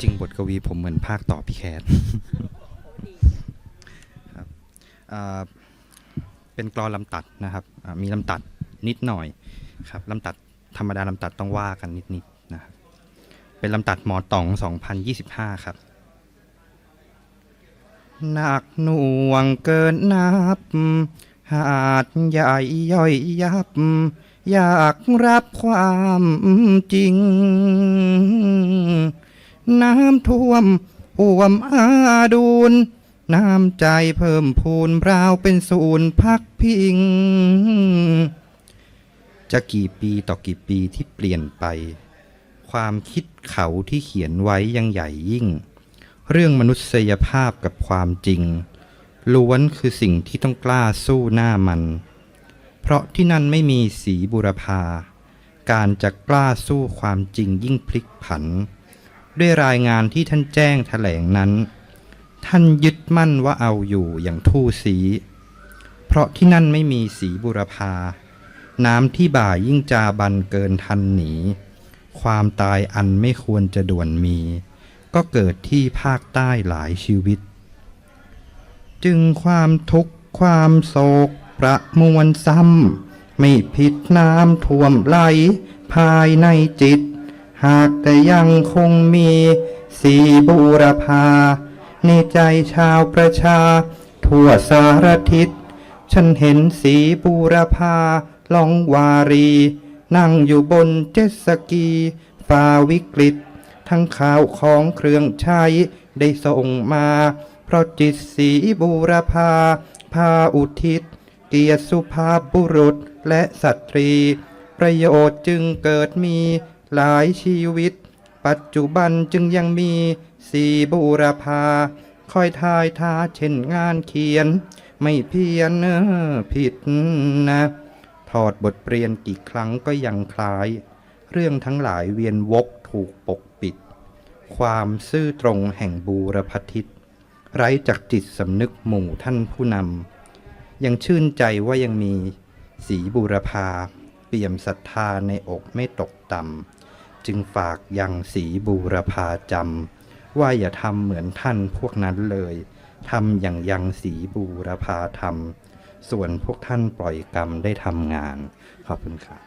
จริงบทกวีผมเหมือนภาคต่อพี่แคทครับเป็นกรอนลำตัดนะครับ มีลำตัดนิดหน่อยครับลำตัดธรรมดาลำตัดต้องว่ากันนิดๆนะครับ เป็นลำตัดหมอต๋อง 2025 ครับหนักหน่วงเกินนับ หาดใหญ่ย่อยยับ อยากรับความจริง น้ำท่วมอ่วมอาดูนน้ำใจเพิ่มพูนราวเป็นศูนย์พักพิง จะกี่ปีต่อกี่ปีที่เปลี่ยนไป ความคิดเขาที่เขียนไว้ยังใหญ่ยิ่ง เรื่องมนุษยภาพกับความจริงล้วนคือสิ่งที่ต้องกล้าสู้หน้ามัน เพราะที่นั่นไม่มีสีบุรพา การจะกล้าสู้ความจริงยิ่งพลิกผัน ด้วยรายงานที่ท่านแจ้งแถลงนั้น ท่านยึดมั่นว่าเอาอยู่อย่างทู่สี เพราะที่นั่นไม่มีสีบุรพา น้ำที่บ่ายิ่งจาบันเกินทันหนี ความตายอันไม่ควรจะด่วนมี ก็เกิดที่ภาคใต้หลายชีวิต จึงความทุกข์ความโศก ประมวลซ้ำไม่ผิดน้ำท่วมไหลภายในจิต หากแต่ยังคงมีสีบูรพาในใจชาวประชา ทั่วสารทิศ ฉันเห็นสีบูรพาลองวารี นั่งอยู่บนเจ็ตสกีฝ่าวิกฤต ทั้งข่าวของเครื่องใช้ได้ส่งมา เพราะจิตสีบูรพาพาอุทิศ เกียรติสุภาพบุรุษและสตรี ประโยชน์จึงเกิดมีหลายชีวิต ปัจจุบันจึงยังมีสีบูรพาคอยทายทาเช่นงานเขียน ไม่เพี้ยนเออผิดนะ ถอดบทเรียนกี่ครั้งก็ยังคล้าย เรื่องทั้งหลายเวียนวกถูกปกปิด ความซื่อตรงแห่งบูรพทิตไร้จากจิตสำนึกหมู่ท่านผู้นำ ยังชื่นใจว่ายังมีสีบูรพาเปี่ยมศรัทธาในอกไม่ตกต่ำจึงฝากยังสีบูรพาจำว่าอย่าทำเหมือนท่านพวกนั้นเลยทำอย่างยังสีบูรพาทำส่วนพวกท่านปล่อยกรรมได้ทำงาน ขอบคุณครับ